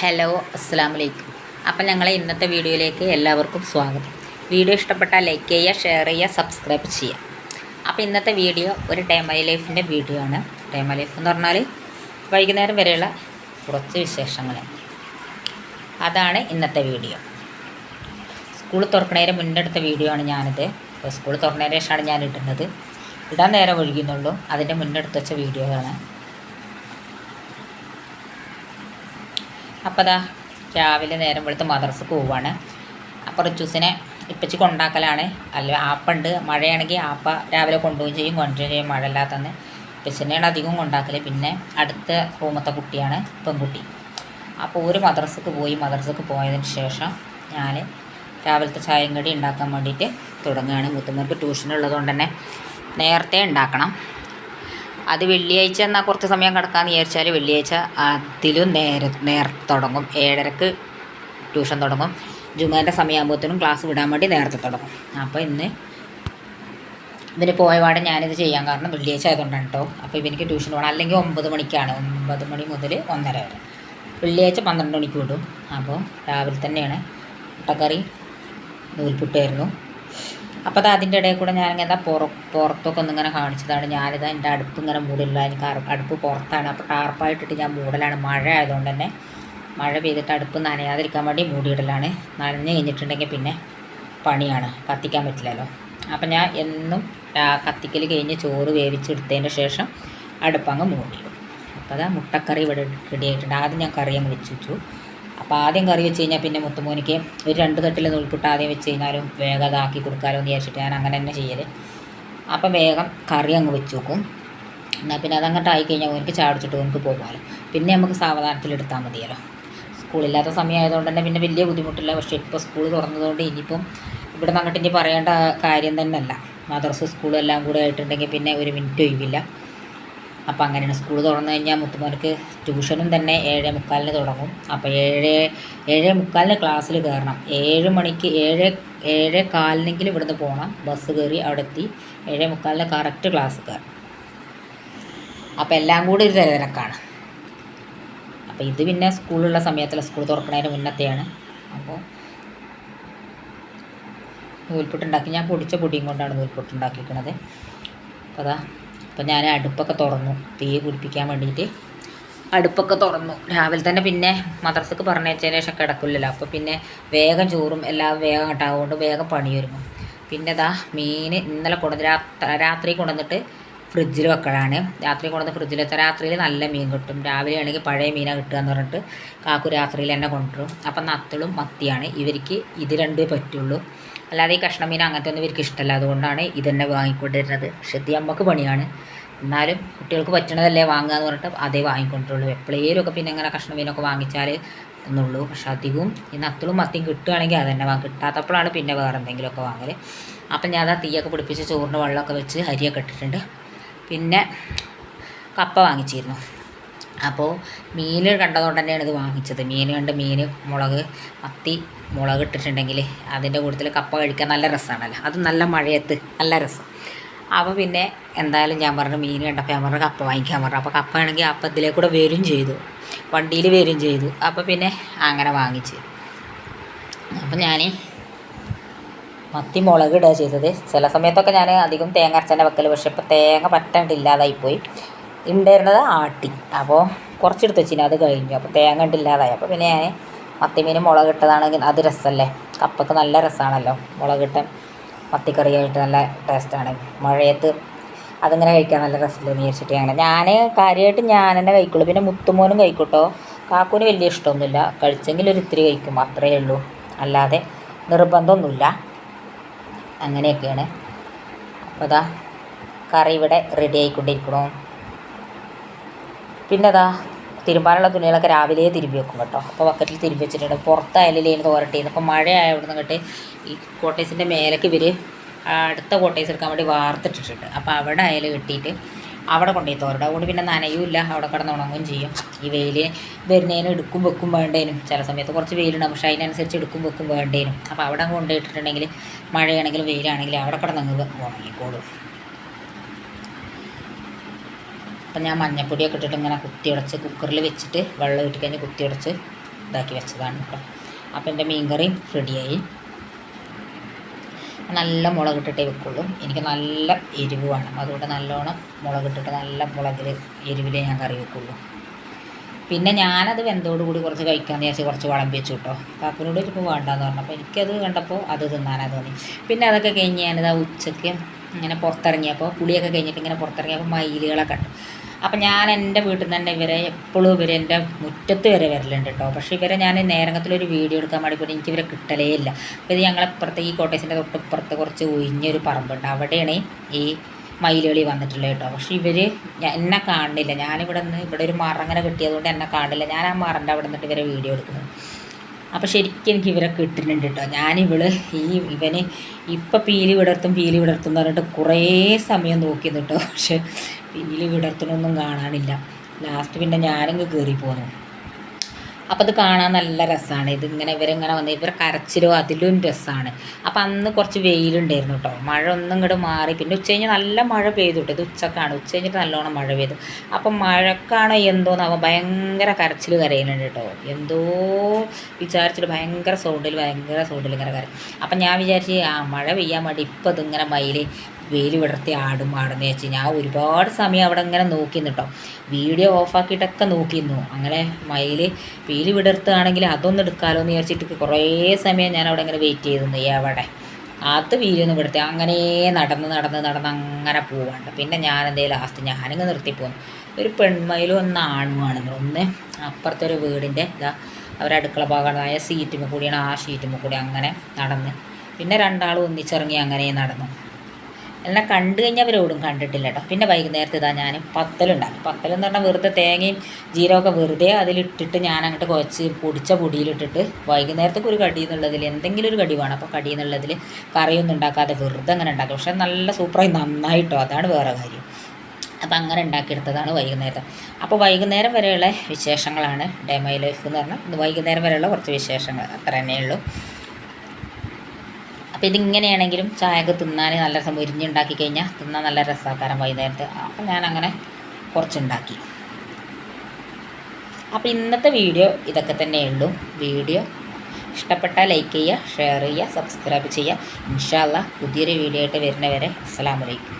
Hello അസ്സാം വലൈക്കും അപ്പം ഞങ്ങളെ ഇന്നത്തെ വീഡിയോയിലേക്ക് എല്ലാവർക്കും സ്വാഗതം. വീഡിയോ ഇഷ്ടപ്പെട്ടാൽ ലൈക്ക് ചെയ്യുക ഷെയർ ചെയ്യുക സബ്സ്ക്രൈബ് ചെയ്യുക. അപ്പോൾ ഇന്നത്തെ വീഡിയോ ഒരു ടേമൈ ലൈഫിന്റെ വീഡിയോ ആണ്. ടേമൈ ലൈഫ് എന്ന് പറഞ്ഞാൽ വൈകുന്നേരം വരെയുള്ള കുറച്ച് വിശേഷങ്ങൾ. അതാണ് ഇന്നത്തെ വീഡിയോ. സ്കൂൾ തുറക്കണേരെ മുന്നെടുത്ത വീഡിയോ ആണ് ഞാനിത്. സ്കൂൾ തുറന്നതിന് ശേഷമാണ് ഞാൻ ഇടുന്നത്. ഇടാൻ നേരം ഒഴുകുന്നുള്ളൂ അതിന്റെ മുന്നെടുത്ത് വെച്ച വീഡിയോയാണ് അപ്പോൾ അതാ രാവിലെ നേരം വെളുത്ത് മദ്രസക്ക് പോവാണ്. അപ്പോൾ റിച്ചൂസിനെ ഇപ്പച്ചി കൊണ്ടാക്കലാണ്. അല്ല ആപ്പുണ്ട്. മഴയാണെങ്കിൽ ആപ്പ രാവിലെ കൊണ്ടുപോവുകയും ചെയ്യും കൊണ്ടുവരികയും ചെയ്യും. മഴ ഇല്ലാത്തന്ന് ഇപ്പച്ചനെയാണ് അധികം കൊണ്ടാക്കൽ പിന്നെ അടുത്ത റൂമത്തെ കുട്ടിയാണ് പെൺകുട്ടി. അപ്പോൾ ഒരു മദ്രസക്ക് പോയി മദ്രസക്ക് പോയതിന് ശേഷം ഞാൻ രാവിലത്തെ ചായയും കടി ഉണ്ടാക്കാൻ വേണ്ടിയിട്ട് തുടങ്ങുകയാണ്. മുത്തുമ്മർക്ക് ട്യൂഷൻ ഉള്ളതുകൊണ്ട് തന്നെ നേരത്തെ ഉണ്ടാക്കണം. അത് വെള്ളിയാഴ്ച എന്നാൽ കുറച്ച് സമയം കിടക്കാമെന്ന് വിചാരിച്ചാൽ വെള്ളിയാഴ്ച അതിലും നേരെ നേർ തുടങ്ങും. ഏഴരക്ക് ട്യൂഷൻ തുടങ്ങും. ജുമാന്റെ സമയമാകുമ്പോഴത്തേനും ക്ലാസ് വിടാൻ വേണ്ടി നേരത്തെ തുടങ്ങും. അപ്പോൾ ഇന്ന് ഇവന് പോയപാട് ഞാനിത് ചെയ്യാൻ കാരണം വെള്ളിയാഴ്ച ആയതുകൊണ്ടാണ് കേട്ടോ അപ്പോൾ ഇവനിക്ക് ട്യൂഷൻ പോകണം അല്ലെങ്കിൽ ഒമ്പത് മണിക്കാണ്. ഒമ്പത് മണി മുതൽ ഒന്നര വരെ. വെള്ളിയാഴ്ച പന്ത്രണ്ട് മണിക്ക് വിടും. അപ്പോൾ രാവിലെ തന്നെയാണ് മുട്ടക്കറി നൂൽപുട്ടായിരുന്നു അപ്പോൾ അത് അതിന്റെ ഇടയിൽ കൂടെ ഞാനിങ്ങനെ എന്താ പുറ പുറത്തൊക്കെ ഒന്നിങ്ങനെ കാണിച്ചതാണ്. ഞാനിതാ എന്റെ അടുപ്പ് ഇങ്ങനെ മൂടില്ല എനിക്ക് അടുപ്പ് പുറത്താണ്. അപ്പോൾ ടാർപ്പായിട്ടിട്ട് ഞാൻ മൂടലാണ്. മഴ ആയതുകൊണ്ട് തന്നെ മഴ പെയ്തിട്ട് അടുപ്പ് നനയാതിരിക്കാൻ വേണ്ടി മൂടിയിടലാണ്. നനഞ്ഞ് കഴിഞ്ഞിട്ടുണ്ടെങ്കിൽ പിന്നെ പണിയാണ്. കത്തിക്കാൻ പറ്റില്ലല്ലോ. അപ്പം ഞാൻ എന്നും കത്തിക്കൽ കഴിഞ്ഞ് ചോറ് വേവിച്ചെടുത്തതിന് ശേഷം അടുപ്പങ്ങ് മൂടിയിടും. അപ്പോൾ അതാ മുട്ടക്കറി ഇവിടെ റെഡി ആയിട്ടുണ്ട്. ആദ്യം ഞാൻ കറി അങ്ങ് വെച്ചു. അപ്പോൾ ആദ്യം കറി വെച്ച് കഴിഞ്ഞാൽ പിന്നെ മുത്തുമോനിക്ക് ഒരു രണ്ട് തട്ടിൽ നൂൽപുട്ട് ആദ്യം വെച്ച് കഴിഞ്ഞാലും വേഗം അതാക്കി കൊടുക്കാമല്ലോ എന്ന് വിചാരിച്ചിട്ട് ഞാൻ അങ്ങനെ തന്നെ ചെയ്യൽ അപ്പം വേഗം കറി അങ്ങ് വെച്ച് വെക്കും എന്നാൽ പിന്നെ അതങ്ങോട്ട് ആയിക്കഴിഞ്ഞാൽ ഓനിക്ക് ചാടിച്ചിട്ട് ഓനിക്ക് പോകാമല്ലോ പിന്നെ നമുക്ക് സാവധാനത്തിലെടുത്താൽ മതിയല്ലോ. സ്കൂളില്ലാത്ത സമയമായതുകൊണ്ട് തന്നെ പിന്നെ വലിയ ബുദ്ധിമുട്ടില്ല. പക്ഷേ ഇപ്പോൾ സ്കൂൾ തുറന്നതുകൊണ്ട് ഇനിയിപ്പം ഇവിടെ നിന്ന് അങ്ങോട്ട് ഇനി പറയേണ്ട കാര്യം തന്നെയല്ല. മദർസ് സ്കൂളും എല്ലാം കൂടെ ആയിട്ടുണ്ടെങ്കിൽ പിന്നെ ഒരു മിനിറ്റ് ഒഴിവില്ല. അപ്പോൾ അങ്ങനെയാണ് സ്കൂൾ തുറന്നു കഴിഞ്ഞാൽ മുത്തുമോനക്ക് ട്യൂഷനും തന്നെ ഏഴ് മുക്കാലിന് തുടങ്ങും. അപ്പോൾ ഏഴ് ഏഴ് മുക്കാലിന് ക്ലാസ്സിൽ കയറണം ഏഴ് മണിക്ക് ഏഴ് ഏഴ് കാലിനെങ്കിലും ഇവിടുന്ന് പോകണം ബസ് കയറി അവിടെ എത്തി ഏഴ് മുക്കാലിന് കറക്റ്റ് ക്ലാസ് കയറണം അപ്പോൾ എല്ലാം കൂടി ഒരു തിരക്കാണ് അപ്പോൾ ഇത് പിന്നെ സ്കൂളുള്ള സമയത്തുള്ള സ്കൂൾ തുറക്കുന്നതിന് മുന്നത്തെയാണ്. അപ്പോൾ നൂൽപുട്ടുണ്ടാക്കി ഞാൻ പൊടിച്ച പൊടിയും കൊണ്ടാണ് നൂൽപുട്ടുണ്ടാക്കിയിരിക്കുന്നത് അപ്പോൾ അതാ അപ്പോൾ ഞാൻ അടുപ്പൊക്കെ തുറന്നു. തീ പിടിപ്പിക്കാൻ വേണ്ടിയിട്ട് അടുപ്പൊക്കെ തുറന്നു. രാവിലെ തന്നെ പിന്നെ മദ്രസക്ക് പറഞ്ഞയച്ചതിന് ശേഷം കിടക്കില്ലല്ലോ. അപ്പോൾ പിന്നെ വേഗം ചോറും എല്ലാം വേഗം കട്ടാകൊണ്ട് വേഗം പണി വരുന്നു പിന്നെ ഇതാ മീൻ ഇന്നലെ കൊണ്ടുവന്ന് രാത്രി കൊണ്ടുവന്നിട്ട് ഫ്രിഡ്ജിൽ വെക്കലാണ്. രാത്രി കൊണ്ടുവന്ന് ഫ്രിഡ്ജിൽ വെച്ചാൽ രാത്രിയിൽ നല്ല മീൻ കിട്ടും. രാവിലെ ആണെങ്കിൽ പഴയ മീനാണ് കിട്ടുക എന്ന് പറഞ്ഞിട്ട് കാക്കു രാത്രിയിൽ തന്നെ കൊണ്ടുവരും. അപ്പം നത്തളും മത്തിയാണ്. ഇവർക്ക് ഇത് രണ്ടേ പറ്റുള്ളൂ. അല്ലാതെ ഈ കഷ്ണമീൻ അങ്ങനത്തെ ഒന്നും ഇവർക്ക് ഇഷ്ടമല്ല. അതുകൊണ്ടാണ് ഇതന്നെ വാങ്ങിക്കൊണ്ടിരുന്നത്. പക്ഷെ ഇത് നമുക്ക് പണിയാണ്. എന്നാലും കുട്ടികൾക്ക് പറ്റണതല്ലേ വാങ്ങുക എന്ന് പറഞ്ഞിട്ട് അതേ വാങ്ങിക്കൊണ്ടുള്ളൂ എപ്പോഴേലുമൊക്കെ പിന്നെ ഇങ്ങനെ കഷ്ണ മീനൊക്കെ വാങ്ങിച്ചാൽ എന്നുള്ളൂ. പക്ഷെ അധികവും ഈ നത്തളും മത്തിയും കിട്ടുകയാണെങ്കിൽ അത് തന്നെ കിട്ടാത്തപ്പോഴാണ് പിന്നെ വേറെ എന്തെങ്കിലുമൊക്കെ വാങ്ങൽ അപ്പം ഞാൻ ആ തീയൊക്കെ പിടിപ്പിച്ച് ചോറിന്റെ വെള്ളമൊക്കെ വെച്ച് അരിയൊക്കെ ഇട്ടിട്ടുണ്ട്. പിന്നെ കപ്പ വാങ്ങിച്ചിരുന്നു. അപ്പോൾ മീൻ കണ്ടതുകൊണ്ട് തന്നെയാണ് ഇത് വാങ്ങിച്ചത്. മീൻ കണ്ട് മീൻ മുളക് മത്തി മുളക് ഇട്ടിട്ടുണ്ടെങ്കിൽ അതിന്റെ കൂട്ടത്തിൽ കപ്പ കഴിക്കാൻ നല്ല രസമാണല്ലോ. അത് നല്ല മഴയത്ത് നല്ല രസം. അപ്പോൾ പിന്നെ എന്തായാലും ഞാൻ പറഞ്ഞു മീൻ കണ്ടപ്പോൾ ഞാൻ പറഞ്ഞു കപ്പ വാങ്ങിക്കാൻ പറഞ്ഞു. അപ്പോൾ കപ്പ ആണെങ്കിൽ അപ്പം ഇതിലേ കൂടെ വരും ചെയ്തു. വണ്ടിയിൽ വരും ചെയ്തു. അപ്പോൾ പിന്നെ അങ്ങനെ വാങ്ങിച്ച്. അപ്പം ഞാൻ മത്തി മുളക് ഇടുക ചെയ്തത്. ചില സമയത്തൊക്കെ ഞാൻ അധികം തേങ്ങ അരച്ചന്റെ വെക്കൽ പക്ഷെ ഇപ്പോൾ തേങ്ങ പറ്റാണ്ട് ഇല്ലാതായിപ്പോയി. ഉണ്ടായിരുന്നത് ആട്ടി. അപ്പോൾ കുറച്ചെടുത്ത് വെച്ചിന് അത് കഴിഞ്ഞു. അപ്പോൾ തേങ്ങ ഉണ്ട് ഇല്ലാതായി. അപ്പോൾ പിന്നെ ഞാൻ മത്തിമീൻ മുളക് ഇട്ടതാണെങ്കിൽ അത് രസമല്ലേ കപ്പക്ക് നല്ല രസമാണല്ലോ മുളകിട്ട മത്തിക്കറിയായിട്ട് നല്ല ടേസ്റ്റാണ്. മഴയത്ത് അതിങ്ങനെ കഴിക്കാൻ നല്ല രസമില്ല വിചാരിച്ചിട്ട് അങ്ങനെ ഞാൻ കാര്യമായിട്ട് ഞാൻ തന്നെ കഴിക്കുള്ളൂ. പിന്നെ മുത്തുമോനും കഴിക്കൂട്ടോ. കാക്കൂന് വലിയ ഇഷ്ടമൊന്നുമില്ല. കഴിച്ചെങ്കിൽ ഒരു ഇത്തിരി കഴിക്കും. അത്രയേ ഉള്ളൂ. അല്ലാതെ നിർബന്ധമൊന്നുമില്ല. അങ്ങനെയൊക്കെയാണ്. അപ്പോൾ അതാ കറി ഇവിടെ റെഡി ആയിക്കൊണ്ടിരിക്കണോ. പിന്നെ അതാ തിരുമ്പാനുള്ള തുണികളൊക്കെ രാവിലെ തിരുമ്പി വെക്കും കേട്ടോ. അപ്പോൾ ബക്കറ്റിൽ തിരുമ്പി വെച്ചിട്ടുണ്ട്. പുറത്തായാലും ലൈൻ തോരട്ടിയിരുന്നു അപ്പോൾ മഴ ആയവിടുന്ന് നിന്നിട്ട് ഈ കോട്ടേഴ്സിന്റെ മേലേക്ക് ഇവർ അടുത്ത കോട്ടേഴ്സ് എടുക്കാൻ വേണ്ടി വാർത്തിട്ടിട്ടുണ്ട്. അപ്പോൾ അവിടെ അയൽ കെട്ടിയിട്ട് അവിടെ കൊണ്ടുപോയി തോരടും അതുകൊണ്ട് പിന്നെ നനയുമില്ല അവിടെ കിടന്ന് ഉണങ്ങുകയും ചെയ്യും. ഈ വെയിൽ വരുന്നതിനും എടുക്കും വെക്കും വേണ്ടേനും. ചില സമയത്ത് കുറച്ച് വെയിലുണ്ടാകും പക്ഷേ അതിനനുസരിച്ച് എടുക്കും വെക്കും വേണ്ടേനും. അപ്പോൾ അവിടെ കൊണ്ടുപോയിട്ടിട്ടുണ്ടെങ്കിൽ മഴയാണെങ്കിലും വെയിലാണെങ്കിലും അവിടെ കിടന്നങ്ങ് ഉണങ്ങിക്കോളും. അപ്പം ഞാൻ മഞ്ഞപ്പൊടിയൊക്കെ ഇട്ടിട്ട് ഇങ്ങനെ കുത്തിയുടച്ച് കുക്കറിൽ വെച്ചിട്ട് വെള്ളം ഇട്ട് കഴിഞ്ഞ് കുത്തിയുടച്ച് ഇതാക്കി വെച്ചതാണ് കേട്ടോ. അപ്പോൾ എന്റെ മീൻകറിയും റെഡിയായി നല്ല മുളക് ഇട്ടിട്ടേ വെക്കുള്ളൂ. എനിക്ക് നല്ല എരിവ് വേണം അതുകൊണ്ട് നല്ലോണം മുളക് ഇട്ടിട്ട് നല്ല മുളകിൽ എരിവിലേ ഞാൻ കറി വെക്കുള്ളൂ. പിന്നെ ഞാനത് വെന്തോടുകൂടി കുറച്ച് കഴിക്കാമെന്ന് വിചാരിച്ച് കുറച്ച് വളം വെച്ചു കേട്ടോ. കാക്കനോട് ഇപ്പോൾ വേണ്ടാന്ന് പറഞ്ഞു. അപ്പോൾ എനിക്കത് കണ്ടപ്പോൾ അത് തിന്നാനാ തോന്നി. പിന്നെ അതൊക്കെ കഴിഞ്ഞ് ഞാനിതാ ഉച്ചയ്ക്ക് ഇങ്ങനെ പുറത്തിറങ്ങിയപ്പോൾ പുളിയൊക്കെ കഴിഞ്ഞിട്ട് ഇങ്ങനെ പുറത്തിറങ്ങിയപ്പോൾ മയിലുകളൊക്കെ ഉണ്ട് അപ്പം ഞാൻ എന്റെ വീട്ടിൽ നിന്ന് തന്നെ ഇവരെ എപ്പോഴും ഇവർ എന്റെ മുറ്റത്ത് വരെ വരലുണ്ട് കേട്ടോ. പക്ഷേ ഇവരെ ഞാൻ നേരങ്ങത്തിലൊരു വീഡിയോ എടുക്കാൻ വേണ്ടി പോയി എനിക്ക് ഇവരെ കിട്ടലേ ഇല്ല. അപ്പോൾ ഇത് ഞങ്ങളപ്പുറത്ത് ഈ കോട്ടേഴ്സിന്റെ തൊട്ടിപ്പുറത്ത് കുറച്ച് ഒഴിഞ്ഞൊരു പറമ്പുണ്ട്. അവിടെയാണ് ഈ മയിലുകളി വന്നിട്ടുള്ളത് കേട്ടോ. പക്ഷേ ഇവർ എന്നെ കാണുന്നില്ല. ഞാനിവിടെ നിന്ന് ഇവിടെ ഒരു മറങ്ങനെ കിട്ടിയതുകൊണ്ട് എന്നെ കാണില്ല ഞാൻ ആ മറന്റെ അവിടെ നിന്നിട്ട് ഇവരെ വീഡിയോ എടുക്കുന്നത് അപ്പോൾ ശരിക്കും എനിക്ക് ഇവരെ കിട്ടുന്നുണ്ട് കേട്ടോ. ഞാനിവൾ ഈ ഇവന് ഇപ്പം പീലി വിടർത്തും പീലി വിടർത്തും എന്ന് പറഞ്ഞിട്ട് കുറേ സമയം നോക്കി കേട്ടോ. പക്ഷെ പീലി വിടർത്തണമൊന്നും കാണാനില്ല. ലാസ്റ്റ് പിന്നെ ഞാനങ്ങ് കയറി പോന്നു. അപ്പോൾ അത് കാണാൻ നല്ല രസമാണ് ഇതിങ്ങനെ ഇവരിങ്ങനെ വന്ന് ഇവർ കരച്ചിലോ അതിലും രസമാണ് അപ്പോൾ അന്ന് കുറച്ച് വെയിലുണ്ടായിരുന്നു കേട്ടോ മഴ ഒന്നും ഇങ്ങോട്ട് മാറി. പിന്നെ ഉച്ച കഴിഞ്ഞ് നല്ല മഴ പെയ്തു കേട്ടോ ഇത് ഉച്ചക്കാണ്. ഉച്ച കഴിഞ്ഞിട്ട് നല്ലോണം മഴ പെയ്തു. അപ്പം മഴക്കാണോ എന്തോന്നാവും ഭയങ്കര കരച്ചിൽ കരയുന്നുണ്ട് കേട്ടോ എന്തോ വിചാരിച്ചിട്ട് ഭയങ്കര സൗണ്ടിൽ ഭയങ്കര സൗണ്ടിൽ ഇങ്ങനെ കരയും അപ്പം ഞാൻ വിചാരിച്ച് ആ മഴ പെയ്യാൻ വേണ്ടി ഇപ്പം ഇതിങ്ങനെ മയിൽ വെയിൽ വിടർത്തി ആടും ആടുന്ന വെച്ച് ഞാൻ ഒരുപാട് സമയം അവിടെ ഇങ്ങനെ നോക്കി കേട്ടോ വീഡിയോ ഓഫാക്കിയിട്ടൊക്കെ നോക്കിയിരുന്നു. അങ്ങനെ മയിൽ വെയിൽ വിടർത്തുകയാണെങ്കിൽ അതൊന്നും എടുക്കാമല്ലോ എന്ന് വിചാരിച്ചിട്ട് കുറേ സമയം ഞാൻ അവിടെ ഇങ്ങനെ വെയിറ്റ് ചെയ്തിരുന്നു. എവിടെ അത് വീലൊന്നും വിടുത്തി അങ്ങനെ നടന്ന് നടന്ന് നടന്ന് അങ്ങനെ പോവാണ്ട് പിന്നെ ഞാൻ എന്തേ ലാസ്റ്റ് ഞാനിങ്ങ് നിർത്തിപ്പോന്നു ഒരു പെൺമയിലും ഒന്ന് ആണുമാണെന്ന് ഒന്ന് അപ്പുറത്തെ ഒരു വീടിന്റെ ഇതാ അവരുടെ അടുക്കള ഭാഗമായ സീറ്റുമ്മ കൂടിയാണ്. ആ ഷീറ്റുമ്പോൾ കൂടി അങ്ങനെ നടന്ന്. പിന്നെ രണ്ടാളും ഒന്നിച്ചിറങ്ങി അങ്ങനെ നടന്നു. എന്നെ കണ്ടു കഴിഞ്ഞാൽ ഓടും. കണ്ടിട്ടില്ല കേട്ടോ പിന്നെ വൈകുന്നേരത്ത് ഇതാ ഞാൻ പത്തലുണ്ടാക്കി. പത്തലെന്ന് പറഞ്ഞാൽ വെറുതെ തേങ്ങയും ജീരകമൊക്കെ വെറുതെ അതിലിട്ടിട്ട് ഞാൻ അങ്ങോട്ട് കുഴച്ച് പൊടിച്ച പൊടിയിലിട്ടിട്ട് വൈകുന്നേരത്തേക്ക് ഒരു കടി എന്നുള്ളതിൽ എന്തെങ്കിലും ഒരു കടി വേണം. അപ്പോൾ കടി എന്നുള്ളതിൽ കറിയൊന്നും ഉണ്ടാക്കാതെ വെറുതെ അങ്ങനെ ഉണ്ടാക്കും. പക്ഷേ നല്ല സൂപ്പറായി. നന്നായിട്ടോ. അതാണ് വേറെ കാര്യം. അപ്പം അങ്ങനെ ഉണ്ടാക്കിയെടുത്തതാണ് വൈകുന്നേരം അപ്പോൾ വൈകുന്നേരം വരെയുള്ള വിശേഷങ്ങളാണ് ഡേ മൈ ലൈഫ് എന്ന് പറഞ്ഞാൽ വൈകുന്നേരം വരെയുള്ള കുറച്ച് വിശേഷങ്ങൾ. അത്ര തന്നെയുള്ളൂ അപ്പോൾ ഇതിങ്ങനെയാണെങ്കിലും ചായക്ക് തിന്നാൻ നല്ല രസം മുരിഞ്ഞുണ്ടാക്കി കഴിഞ്ഞാൽ തിന്നാൻ നല്ല രസമാക്കാരം വൈകുന്നേരത്ത്. അപ്പം ഞാനങ്ങനെ കുറച്ചുണ്ടാക്കി. അപ്പോൾ ഇന്നത്തെ വീഡിയോ ഇതൊക്കെ തന്നെയുള്ളൂ വീഡിയോ ഇഷ്ടപ്പെട്ടാൽ ലൈക്ക് ചെയ്യുക ഷെയർ ചെയ്യുക സബ്സ്ക്രൈബ് ചെയ്യുക. ഇൻഷാല്ല പുതിയൊരു വീഡിയോ ആയിട്ട് വരുന്നവരെ അസ്സാം വലൈക്കും